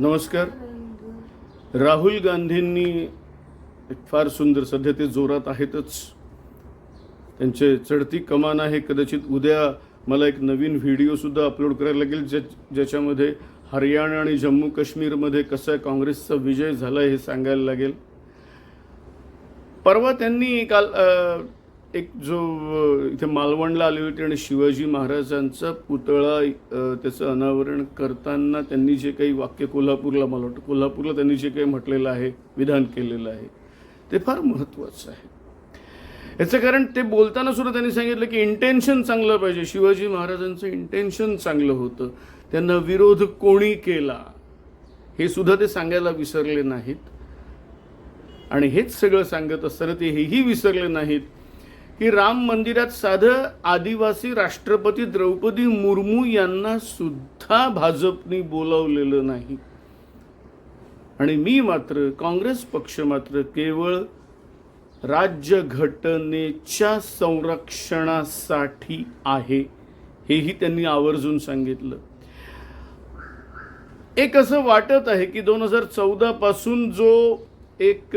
नमस्कार. राहुल गांधींनी एक फार सुंदर सध्या ते जोरात आहेतच. त्यांचे चढती कमान आहे कदाचित उद्या मला एक नवीन व्हिडिओसुद्धा अपलोड करायला लागेल ज्या ज्याच्यामध्ये हरियाणा आणि जम्मू काश्मीरमध्ये कसा काँग्रेसचा विजय झाला हे सांगायला लागेल. परवा त्यांनी काल एक जो इथे मालवणला आली होती आणि शिवाजी महाराजांचा पुतळा त्याचं अनावरण करताना त्यांनी जे काही वाक्य कोल्हापूरला मला वाटतं कोल्हापूरला त्यांनी जे काही म्हटलेलं आहे विधान केलेलं आहे ते फार महत्त्वाचं आहे. याचं कारण ते बोलताना सुद्धा त्यांनी सांगितलं की इंटेन्शन चांगलं पाहिजे. शिवाजी महाराजांचं इंटेन्शन चांगलं होतं. त्यांना विरोध कोणी केला हे सुद्धा ते सांगायला विसरले नाहीत. आणि हेच सगळं सांगत असताना ते हेही विसरले नाहीत की राम मंदिरात साधं आदिवासी राष्ट्रपती द्रौपदी मुर्मू यांना सुद्धा भाजपनी बोलावलेलं नाही. आणि मी मात्र काँग्रेस पक्ष मात्र केवळ राज्यघटनेच्या संरक्षणासाठी आहे हेही त्यांनी आवर्जून सांगितलं. एक असं वाटत आहे की दोन हजार चौदापासून जो एक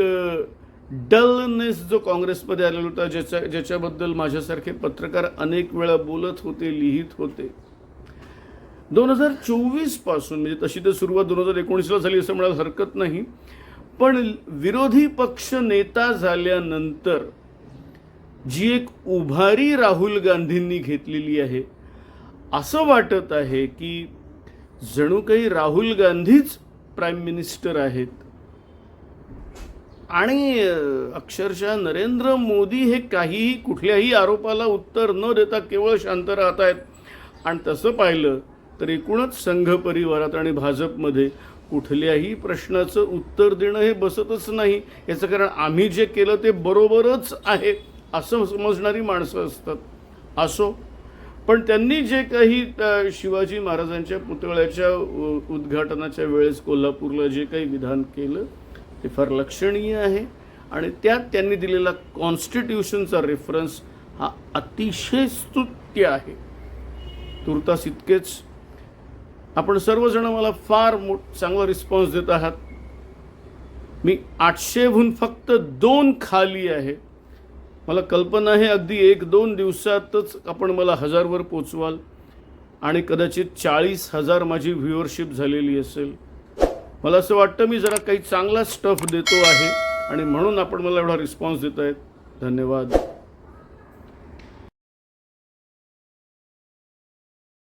डलनेस जो काँग्रेसमध्ये आलेला होता ज्याच्या ज्याच्याबद्दल माझ्यासारखे पत्रकार अनेक वेळा बोलत होते लिहित होते. दोन हजार चोवीसपासून म्हणजे तशी तर सुरुवात दोन हजार एकोणीसला झाली असं म्हणायला हरकत नाही पण विरोधी पक्ष नेता झाल्यानंतर जी एक उभारी राहुल गांधींनी घेतलेली आहे असं वाटत आहे की जणू काही राहुल गांधीच प्राईम मिनिस्टर आहेत. आणि अक्षरशः नरेंद्र मोदी हे काहीही कुठल्याही आरोपाला उत्तर न देता केवळ शांत राहत आहेत आणि तसं पाहिलं तर एकूणच संघ परिवारात आणि भाजपमध्ये कुठल्याही प्रश्नाचं उत्तर देणं हे बसतच नाही. याचं कारण आम्ही जे केलं ते बरोबरच आहे असं समजणारी माणसं असतात. असो. पण त्यांनी जे काही शिवाजी महाराजांच्या पुतळ्याच्या उ- उद्घाटनाच्या वेळेस कोल्हापूरला जे काही विधान केलं ते फार लक्षणीय आहे आणि त्यात त्यांनी दिलेला कॉन्स्टिट्यूशनचा रेफरन्स हा अतिशय स्तुत्य आहे. तुर्तास इतकेच. आपण सर्वजण मला फार मो चांगला रिस्पॉन्स देत आहात. मी आठशेहून फक्त दोन खाली आहे. मला कल्पना आहे अगदी एक दोन दिवसातच आपण मला हजारवर पोचवाल आणि कदाचित चाळीस हजार माझी व्ह्युअरशिप झालेली असेल. मला असं वाटतं मी जरा काही चांगला स्टफ देतो आहे. आणि म्हणून आपण मला एवढा रिस्पॉन्स देत आहेत धन्यवाद.